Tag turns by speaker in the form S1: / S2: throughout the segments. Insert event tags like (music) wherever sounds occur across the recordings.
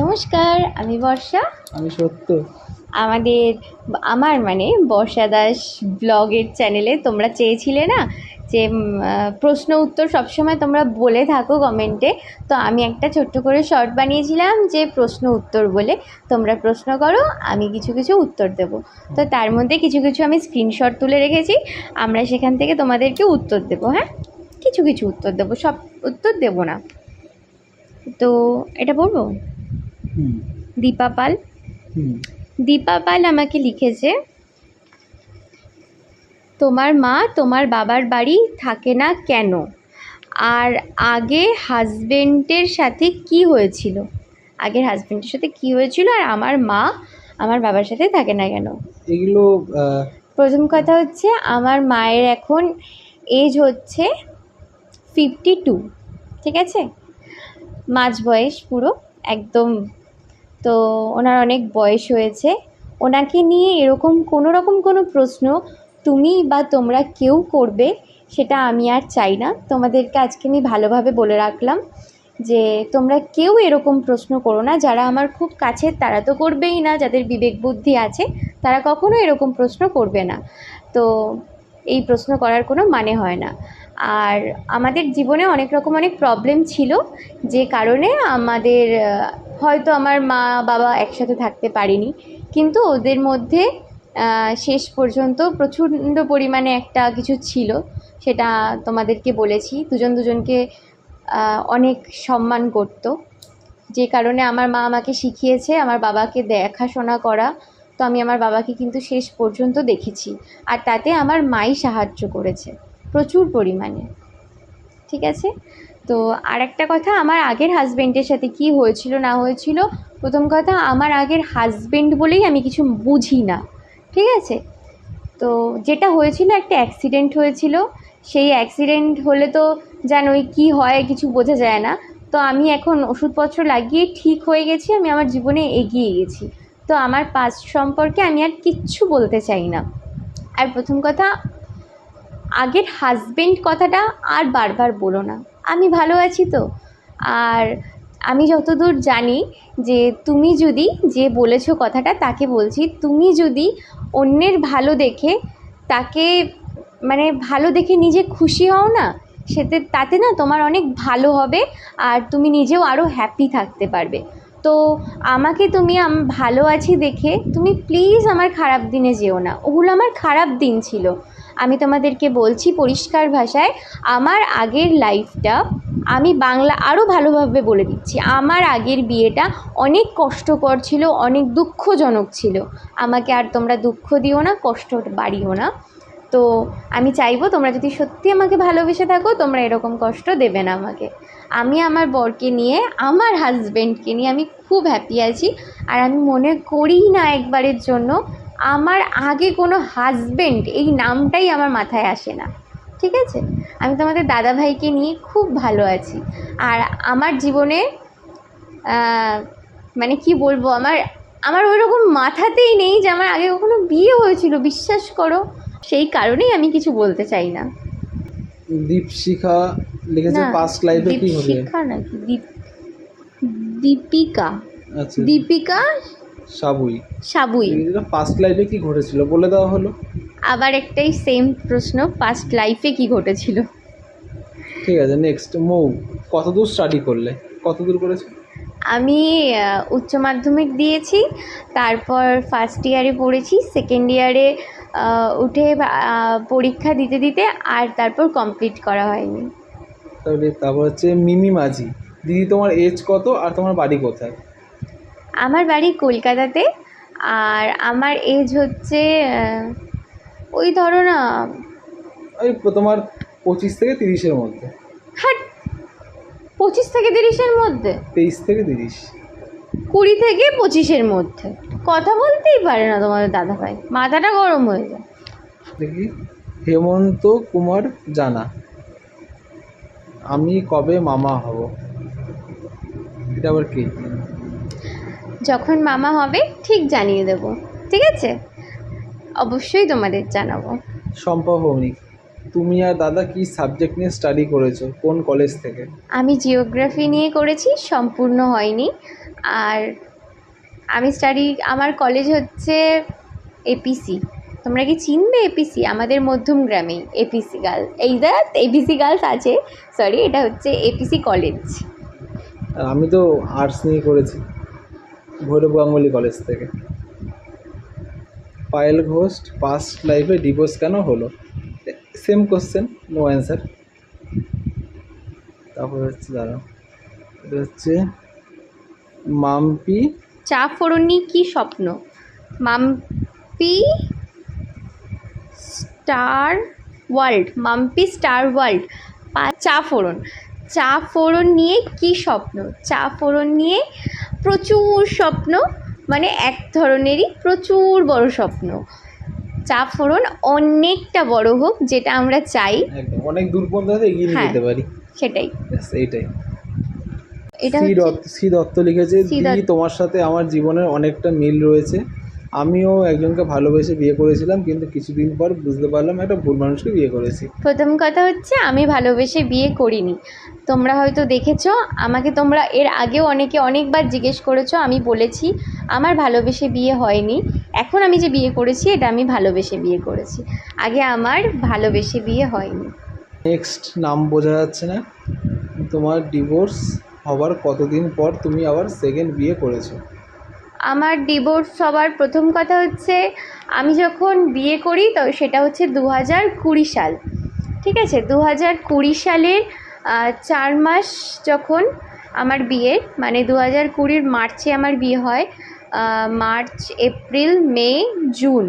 S1: নমস্কার আমি বর্ষা।
S2: আমি সত্য।
S1: আমাদের আমার মানে বর্ষা দাস ব্লগের চ্যানেলে তোমরা চেয়েছিলে না যে প্রশ্ন উত্তর সবসময় তোমরা বলে থাকো কমেন্টে। তো আমি একটা ছোট্ট করে শর্ট বানিয়েছিলাম যে প্রশ্ন উত্তর বলে তোমরা প্রশ্ন করো আমি কিছু কিছু উত্তর দেব। তো তার মধ্যে কিছু কিছু আমি স্ক্রিনশট তুলে রেখেছি আমরা সেখান থেকে তোমাদেরকে উত্তর দেবো হ্যাঁ? কিছু কিছু উত্তর দেবো সব উত্তর দেবো না। তো এটা বলব? দীপা পাল। দীপা পাল আমাকে লিখেছে তোমার মা তোমার বাবার বাড়ি থাকে না কেন? আর আগে হাজবেন্ডের সাথে কি হয়েছিল? আগের হাজবেন্ডের সাথে কি হয়েছিল আর আমার মা আমার বাবার সাথে থাকে না কেন?
S2: এগুলো
S1: প্রথম কথা হচ্ছে আমার মায়ের এখন এজ হচ্ছে ফিফটি টু ঠিক আছে? মাঝ বয়স পুরো একদম তো ওনার অনেক বয়স হয়েছে। ওনাকে নিয়ে এরকম কোনো রকম কোনো প্রশ্ন তুমি বা তোমরা কেউ করবে সেটা আমি আর চাই না। তোমাদেরকে আজকে আমি ভালোভাবে বলে রাখলাম যে তোমরা কেউ এরকম প্রশ্ন করো না। যারা আমার খুব কাছের তারা তো করবেই না, যাদের বিবেক বুদ্ধি আছে তারা কখনো এরকম প্রশ্ন করবে না। তো এই প্রশ্ন করার কোনো মানে হয় না। আর আমাদের জীবনে অনেক রকম অনেক প্রবলেম ছিল যে কারণে আমাদের হয়তো আমার মা, বাবা একসাথে থাকতে পারেনি। কিন্তু ওদের মধ্যে শেষ পর্যন্ত প্রচণ্ড পরিমাণে একটা কিছু ছিল। সেটা তোমাদেরকে বলেছি। দুজন দুজনকে অনেক সম্মান করতো। যে কারণে আমার মা আমাকে শিখিয়েছে, আমার বাবাকে দেখাশোনা করা। তো আমি আমার বাবাকে কিন্তু শেষ পর্যন্ত দেখেছি। আর তাতে আমার মাই সাহায্য করেছে প্রচুর পরিমাণে। ঠিক আছে? তো আর একটা কথা, আমার আগের হাজবেন্ডের সাথে কি হয়েছিল, না হয়েছিল? প্রথম কথা, আমার আগের হাজবেন্ড বলেই আমি কিছু বুঝি না, ঠিক আছে? তো যেটা হয়েছিল, একটা অ্যাক্সিডেন্ট হয়েছিল। সেই অ্যাক্সিডেন্ট হলে তো জানোই কী হয়, কিছু বোঝা যায় না। তো আমি এখন ওষুধপত্র লাগিয়ে ঠিক হয়ে গেছি, আমি আমার জীবনে এগিয়ে গেছি। তো আমার পাস্ট সম্পর্কে আমি আর কিচ্ছু বলতে চাই না। আর প্রথম কথা, আগের হাজবেন্ড কথাটা আর বারবার বলো না। আমি ভালো আছি তো। আর আমি যতদূর জানি যে তুমি যদি যে বলেছ কথাটা তাকে বলছি, তুমি যদি অন্যের ভালো দেখে তাকে মানে ভালো দেখে নিজে খুশি হও না, সেতে তাতে না তোমার অনেক ভালো হবে আর তুমি নিজেও আরও হ্যাপি থাকতে পারবে। তো আমাকে তুমি ভালো আছি দেখে তুমি প্লিজ আমার খারাপ দিনে যেও না। ওগুলো আমার খারাপ দিন ছিল। আমি তোমাদেরকে বলছি পরিষ্কার ভাষায়, আমার আগের লাইফটা আমি বাংলা আরও ভালোভাবে বলে দিচ্ছি। আমার আগের বিয়েটা অনেক কষ্টকর ছিল, অনেক দুঃখজনক ছিল। আমাকে আর তোমরা দুঃখ দিও না, কষ্ট বাড়িও না। তো আমি চাইব তোমরা যদি সত্যি আমাকে ভালোবেসে থাকো, তোমরা এরকম কষ্ট দেবে না আমাকে। আমি আমার বরকে নিয়ে, আমার হাজব্যান্ডকে নিয়ে আমি খুব হ্যাপি আছি। আর আমি মনে করি না একবারের জন্য আমার আগে কোনো হাজবেন্ড এই নামটাই আমার মাথায় আসে না ঠিক আছে? আমি তোমাদের দাদা ভাইকে নিয়ে খুব ভালো আছি। আর আমার জীবনে মানে কি বলব আমার আমার ওই রকম মাথাতেই নেই যে আমার আগে কখনো বিয়ে হয়েছিল বিশ্বাস করো। সেই কারণেই আমি কিছু বলতে চাই না।
S2: দীপশিখা লিখেছে পাস্ট লাইফে কি হবে?
S1: দীপশিখা নাকি? দীপ দীপিকা।
S2: আচ্ছা।
S1: দীপিকা
S2: সাবুই।
S1: সাবুই।
S2: পাস্ট লাইফে কি ঘটেছিল বলে দেওয়া হলো?
S1: আবার একটাই সেম প্রশ্ন পাস্ট লাইফে কি ঘটেছিল?
S2: ঠিক আছে নেক্সট মৌ কতদূর স্টাডি করলে? কতদূর করেছ?
S1: আমি উচ্চ মাধ্যমিক দিয়েছি তারপর ফার্স্ট ইয়ারে পড়েছি সেকেন্ড ইয়ারে উঠে পরীক্ষা দিতে দিতে আর তারপর কমপ্লিট করা হয়নি।
S2: তাহলে তারপর হচ্ছে মিমি মাঝি দিদি তোমার এজ কত আর তোমার বাড়ি কোথায়?
S1: আমার বাড়ি কলকাতাতে আর আমার এজ হচ্ছে ওই ধরো না
S2: ওই তোমার পঁচিশ থেকে তিরিশের মধ্যে।
S1: হাট পঁচিশ থেকে তিরিশের মধ্যে?
S2: তেইশ থেকে তিরিশ।
S1: কুড়ি থেকে পঁচিশের মধ্যে। কথা বলতেই পারে না তোমাদের দাদা ভাই মাথাটা গরম হয়ে যায়।
S2: দেখি হেমন্ত কুমার জানা। আমি কবে মামা হব? এটা আবার কি?
S1: যখন মামা হবে ঠিক জানিয়ে দেব। ঠিক আছে? অবশ্যই তোমাদের জানাব।
S2: শম্পা ভৌমিক তুমি আর দাদা কি সাবজেক্ট নিয়ে স্টাডি করেছ? কোন কলেজ থেকে?
S1: আমি জিওগ্রাফি নিয়ে করেছি সম্পূর্ণ হয়নি। আর আমি স্টাডি আমার কলেজ হচ্ছে এপিসি তোমরা কি চিনবে এপিসি আমাদের মধ্যম গ্রামেই এপিসি গার্ল এই দেখ এপিসি গার্লস আছে। সরি এটা হচ্ছে এপিসি কলেজ
S2: আমি তো আর্টস নিয়ে করেছি। ভৈরব গাঙ্গুলি কলেজ থেকে। পায়েল ঘোষ পাস্ট লাইফে ডিভোর্স কেন হলো? সেম কোশ্চেন নো অ্যান্সার তারপর হচ্ছে দাঁড়াও। এটা হচ্ছে মাম্পি
S1: চা ফোড়নি কি স্বপ্ন? Mampi Star World, Mampi Star World. চা ফোড়ন। চা ফোড়ন নিয়ে কি স্বপ্ন? চা ফোড়ন নিয়ে প্রচুর স্বপ্ন মানে এক ধরনেরই প্রচুর বড় স্বপ্ন। চা ফোড়ন অনেকটা বড় হোক যেটা আমরা চাই।
S2: অনেক দূর পর্যন্ত এগিয়ে নিয়ে
S1: হ্যাঁ।
S2: যেতে পারি।
S1: সেটাই।
S2: এইটাই।
S1: এটা
S2: শ্রী দত্ত শ্রী দত্ত লিখেছে তোমার সাথে আমার জীবনের অনেকটা মিল রয়েছে। আমিও একজনকে ভালোবেসে বিয়ে করেছিলাম কিন্তু কিছুদিন পর বুঝতে পারলাম একটা ভুল মানুষকে বিয়ে করেছি।
S1: প্রথম কথা হচ্ছে আমি ভালোবেসে বিয়ে করিনি। তোমরা হয়তো দেখেছ আমাকে তোমরা এর আগেও অনেকে অনেকবার জিজ্ঞেস করেছ আমি বলেছি আমার ভালোবেসে বিয়ে হয়নি। এখন আমি যে বিয়ে করেছি এটা আমি ভালোবেসে বিয়ে করেছি। আগে আমার ভালোবেসে বিয়ে হয়নি।
S2: নেক্সট নাম বোঝা যাচ্ছে না। তোমার ডিভোর্স হবার কতদিন পর তুমি আবার সেকেন্ড বিয়ে করেছ?
S1: আমার ডিভোর্স হওয়ার প্রথম কথা হচ্ছে, আমি যখন বিয়ে করি, তো সেটা হচ্ছে দু হাজার কুড়ি সাল। ঠিক আছে? দু হাজার কুড়ি সালের চার মাস যখন আমার বিয়ের মানে দু হাজার কুড়ির মার্চে আমার বিয়ে হয় মার্চ, এপ্রিল, মে, জুন।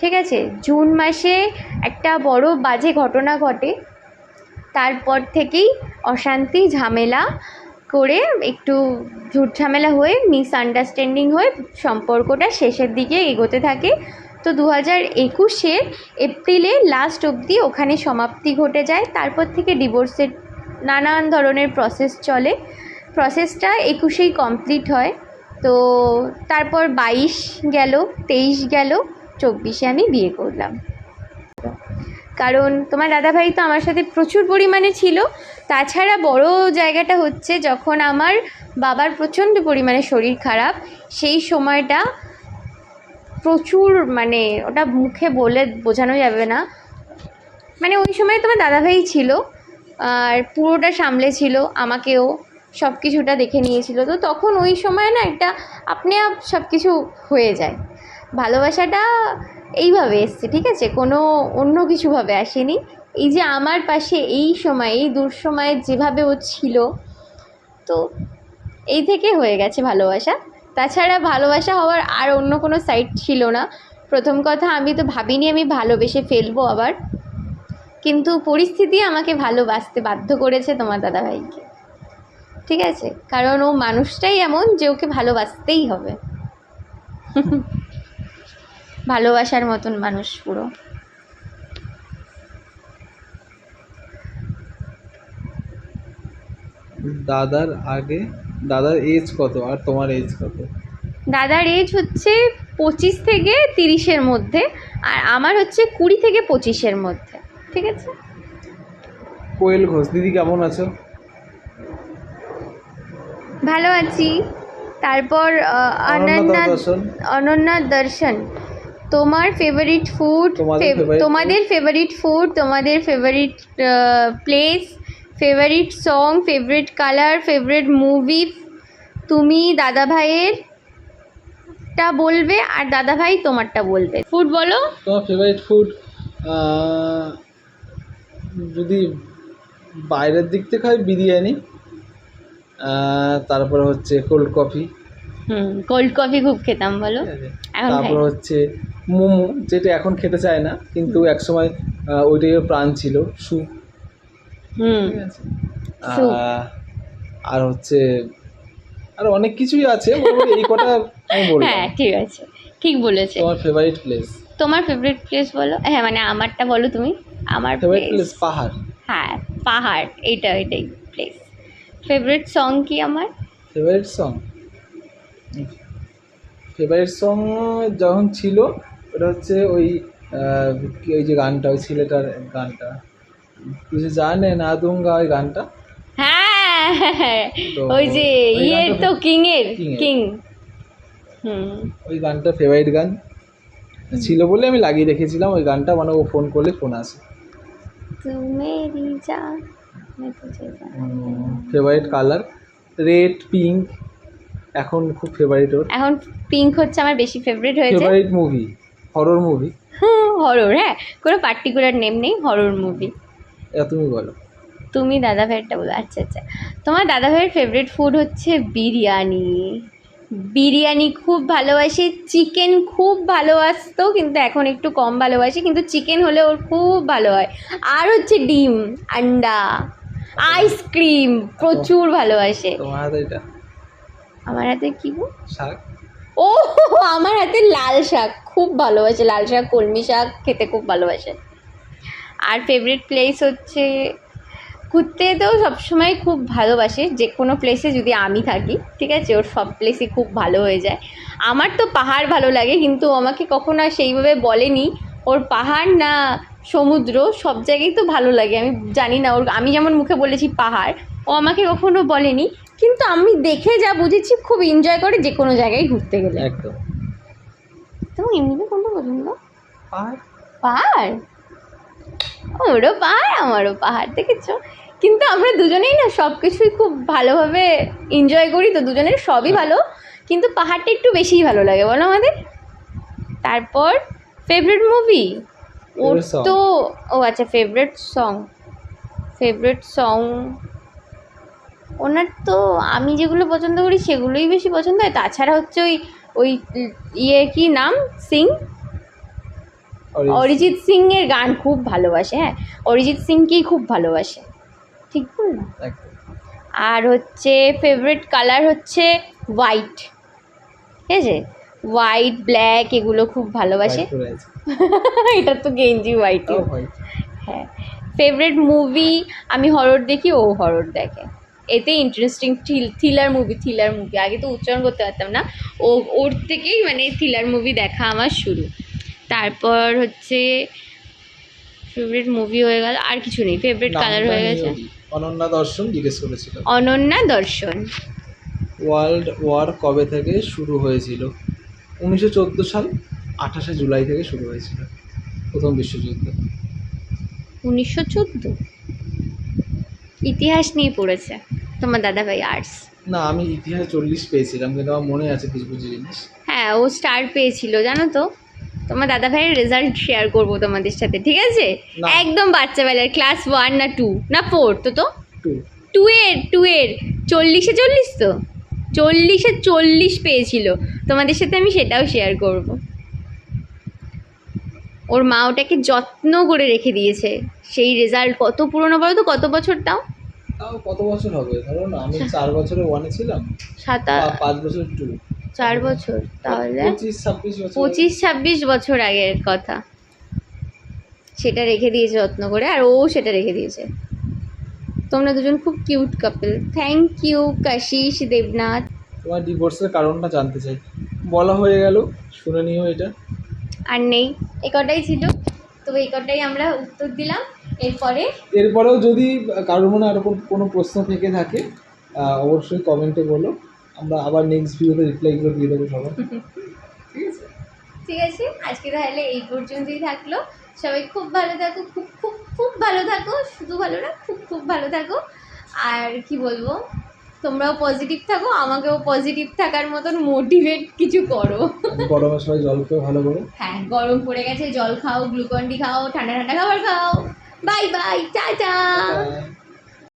S1: ঠিক আছে? জুন মাসে একটা বড় বাজে ঘটনা ঘটে। তারপর থেকেই অশান্তি, ঝামেলা করে একটু ঝুট ঝামেলা হয়ে মিসআন্ডারস্ট্যান্ডিং হয়ে সম্পর্কটা শেষের দিকে এগোতে থাকে। তো দু হাজার একুশের এপ্রিলে লাস্ট অবধি ওখানে সমাপ্তি ঘটে যায়। তারপর থেকে ডিভোর্সের নানান ধরনের প্রসেস চলে। প্রসেসটা একুশেই কমপ্লিট হয়। তো তারপর বাইশ গেল, তেইশ গেল, চব্বিশে আমি বিয়ে করলাম। কারণ তোমার দাদাভাই তো আমার সাথে প্রচুর পরিমাণে ছিল। তাছাড়া বড় জায়গাটা হচ্ছে যখন আমার বাবার প্রচণ্ড পরিমাণে শরীর খারাপ, সেই সময়টা প্রচুর মানে ওটা মুখে বলে বোঝানো যাবে না। মানে ওই সময় তোমার দাদাভাই ছিল, আর পুরোটা সামলে ছিল, আমাকেও সব কিছুটা দেখে নিয়েছিল। তো তখন ওই সময় না একটা আপনি আপ সব কিছু হয়ে যায়। ভালোবাসাটা এইভাবে এসছে, ঠিক আছে? কোনো অন্য কিছুভাবে আসেনি। এই যে আমার পাশে এই সময়, এই দুঃসময়ে যেভাবে ও ছিল, তো এই থেকে হয়ে গেছে ভালোবাসা। তাছাড়া ভালোবাসা হওয়ার আর অন্য কোনো সাইড ছিল না। প্রথম কথা, আমি তো ভাবিনি আমি ভালোবেসে ফেলব আবার। কিন্তু পরিস্থিতি আমাকে ভালোবাসতে বাধ্য করেছে তোমার দাদাভাইকে। ঠিক আছে? কারণ ও মানুষটাই এমন যে ওকে ভালোবাসতেই হবে। (laughs) ভালোবাসার মতন মানুষ পুরো।
S2: দাদার আগে দাদার এজ কত আর তোমার এজ কত?
S1: দাদার এজ হচ্ছে পঁচিশ থেকে তিরিশের মধ্যে আর আমার হচ্ছে কুড়ি থেকে পঁচিশের মধ্যে ঠিক আছে?
S2: কোয়েল ঘোষ দিদি কেমন আছো?
S1: ভালো আছি। তারপর
S2: অনন্যা
S1: অনন্যা
S2: দর্শন।
S1: তোমার ফেভারিট ফুড
S2: তোমাদের
S1: ফেভারিট ফুড তোমাদের favourite place favourite song favourite colour favourite movie তুমি দাদা ভাইয়ের টা বলবে আর দাদা ভাই তোমারটা বলবে। ফুড বলো।
S2: তোমার ফেভারিট ফুড যদি বাইরের দিক থেকে হয় বিরিয়ানি তারপরে হচ্ছে কোল্ড কফি
S1: হুম কোল্ড কফি খুব খেতাম বলো।
S2: তারপর হচ্ছে মোমো যেটা এখন খেতে চায় না কিন্তু একসময় ওইটাই প্রাণ ছিল স্যুপ
S1: হুম।
S2: ঠিক আছে।
S1: Soup.
S2: আর হচ্ছে আর অনেক কিছুই আছে এই কটা আমি বললাম।
S1: হ্যাঁ ঠিক আছে ঠিক বলেছে।
S2: তোমার ফেভারিট প্লেস
S1: তোমার ফেভারিট প্লেস বলো? হ্যাঁ মানে আমারটা বলো তুমি। আমার
S2: ফেভারিট
S1: প্লেস
S2: পাহাড়।
S1: হ্যাঁ পাহাড় এইটা এটাই প্লেস ফেভারিট সং কি আমার?
S2: ফেভারিট সং ফেভারিট সং যখন ছিল ওটা হচ্ছে ওই ওই যে গানটা ওই ছেলেটার গানটা। কিছু জানে না দুঙ্গা ওই গানটা?
S1: হ্যাঁ ওই যে
S2: ইয়ে
S1: তো কিং এর কিং।
S2: ওই গানটা ইয়ে ফেভারিট গান। ছিল বলে আমি লাগিয়ে রেখেছিলাম ওই গানটা মানে ও ফোন করলে ফোন আসে। ফেভারিট কালার রেড পিঙ্ক এখন খুব ফেভারিট ওর।
S1: এখন পিঙ্ক হচ্ছে আমার বেশি ফেভারিট হয়েছে।
S2: Favourite movie horror movie
S1: horror হ্যাঁ। কোনো পার্টিকুলার নেম নেই হরর মুভি
S2: তুমি বলো।
S1: তুমি দাদা ভাইয়েরটা বলো। আচ্ছা আচ্ছা। তোমার দাদা ভাইয়ের ফেভারিট ফুড হচ্ছে বিরিয়ানি। বিরিয়ানি খুব ভালোবাসে চিকেন খুব ভালোবাসতো কিন্তু এখন একটু কম ভালোবাসে কিন্তু চিকেন হলে ওর খুব ভালো হয়। আর হচ্ছে ডিম আন্ডা আইসক্রিম প্রচুর ভালোবাসে।
S2: তোমার হাতে এটা?
S1: আমার হাতে কি গো?
S2: শাক?
S1: ও আমার হাতে লাল শাক। খুব ভালোবাসে লাল শাক, কলমি শাক খেতে খুব ভালোবাসে। আর ফেভারিট প্লেস হচ্ছে, ঘুরতে তো সবসময় খুব ভালোবাসে যে কোনো প্লেসে যদি আমি থাকি, ঠিক আছে? ওর সব প্লেসই খুব ভালো হয়ে যায়। আমার তো পাহাড় ভালো লাগে, কিন্তু আমাকে কখনো আর সেইভাবে বলেনি। ওর পাহাড় না সমুদ্র, সব জায়গায় তো ভালো লাগে। আমি জানি না, ওর, আমি যেমন মুখে বলেছি পাহাড়, ও আমাকে কখনো বলেনি। কিন্তু আমি দেখে যা বুঝেছি খুব এনজয় করে যে কোনো জায়গায় ঘুরতে গেলে।
S2: একদম।
S1: তোমার এমনিতে কোনটা পছন্দ?
S2: আর
S1: পাহাড়? ওরও পাহাড় আমারও পাহাড় দেখেছ? কিন্তু আমরা দুজনেই না সব কিছুই খুব ভালোভাবে এনজয় করি তো দুজনের সবই ভালো। কিন্তু পাহাড়টা একটু বেশিই ভালো লাগে বলো আমাদের। তারপর ফেভারিট মুভি ওর তো ও আচ্ছা ফেভারিট সং ফেভারিট সং ওনার তো আমি যেগুলো পছন্দ করি সেগুলোই বেশি পছন্দ হয়। তাছাড়া হচ্ছে ওই ওই ইয়ে কি নাম? সিং? অরিজিৎ সিং। এর গান খুব ভালোবাসে হ্যাঁ। অরিজিৎ সিংকেই খুব ভালোবাসে। ঠিক বললাম আর হচ্ছে ফেভারিট কালার হচ্ছে হোয়াইট ঠিক আছে? হোয়াইট ব্ল্যাক এগুলো খুব ভালোবাসে। (laughs) এটা তো গেঞ্জি হোয়াইট হ্যাঁ। ফেভারিট মুভি আমি হরর দেখি ও হরর দেখে। এতে interesting thriller movie thriller movie আগে তো উচ্চারণ করতে পারতাম না। ও ওর থেকেই মানে থ্রিলার মুভি দেখা আমার শুরু। তারপর হচ্ছে ফেভারিট মুভি হয়ে গেল আর কিছু নেই। ফেভারিট কালার হয়ে গেছে।
S2: অনন্যা দর্শন জিজ্ঞেস করেছিল।
S1: অনন্যা দর্শন।
S2: ওয়ার্ল্ড ওয়ার কবে থেকে শুরু হয়েছিল? উনিশশো চোদ্দ সাল আঠাশে জুলাই থেকে শুরু হয়েছিল প্রথম বিশ্বযুদ্ধ।
S1: উনিশশো চোদ্দ? ইতিহাস নিয়ে পড়েছে। তোমার দাদা ভাই আর্টস
S2: না আমি ইতিহাসে চল্লিশ পেয়েছিলাম কিন্তু আমার মনে আছে কিছু কিছু জিনিস।
S1: হ্যাঁ ও স্টার পেয়েছিল জানো তো? তোমার দাদা ভাইয়ের রেজাল্ট শেয়ার করব তোমাদের সাথে ঠিক আছে। একদম বাচ্চাবেলার ক্লাস ওয়ান না টু না ফোর তো তো?
S2: টু
S1: এর টু এর। চল্লিশে চল্লিশ তো? চল্লিশে চল্লিশ পেয়েছিল। তোমাদের সাথে আমি সেটাও শেয়ার করব। ওর মা ওটাকে যত্ন করে রেখে দিয়েছে। সেই রেজাল্ট কত পুরনো বলো তো? কত বছর তাও?
S2: তাও কত বছর হবে? ধরো না আমি চার বছরে ওয়ানে ছিলাম।
S1: সাত
S2: পাঁচ বছর টু
S1: চার বছর তাহলে
S2: পঁচিশ ছাব্বিশ বছর।
S1: পঁচিশ ছাব্বিশ বছর আগের কথা। সেটা রেখে দিয়েছে যত্ন করে আর ও সেটা রেখে দিয়েছে। তোমরা দুজন খুব cute couple thank you Kashish Debnath.
S2: তোমার ডিভোর্সের কারণটা জানতে চাই। বলা হয়ে গেল শুনে নিও এটা।
S1: আর নেই। এ কটাই ছিল? তো এই কটাই আমরা উত্তর দিলাম। এরপরে?
S2: এরপরেও যদি কারোর মনে আরও কোনো- প্রশ্ন থেকে থাকে অবশ্যই কমেন্টে বলো। আমরা আবার নেক্সট ভিডিওতে রিপ্লাইগুলো দিয়ে দেবো সবার। ঠিক আছে?
S1: ঠিক আছে? আজকে তাহলে এই পর্যন্তই থাকল। সবাই খুব ভালো থাকো খুব খুব খুব ভালো থাকো শুধু ভালো না খুব খুব ভালো থাকো। আর কি বলব তোমরাও পজিটিভ থাকো আমাকেও পজিটিভ থাকার মতন মোটিভেট কিছু করো।
S2: গরমের সময় জল খেয়ে ভালো করে।
S1: হ্যাঁ গরম পড়ে গেছে জল খাও গ্লুকন ডি খাও ঠান্ডা ঠান্ডা খাবার খাও। Bye bye tata
S2: Bye.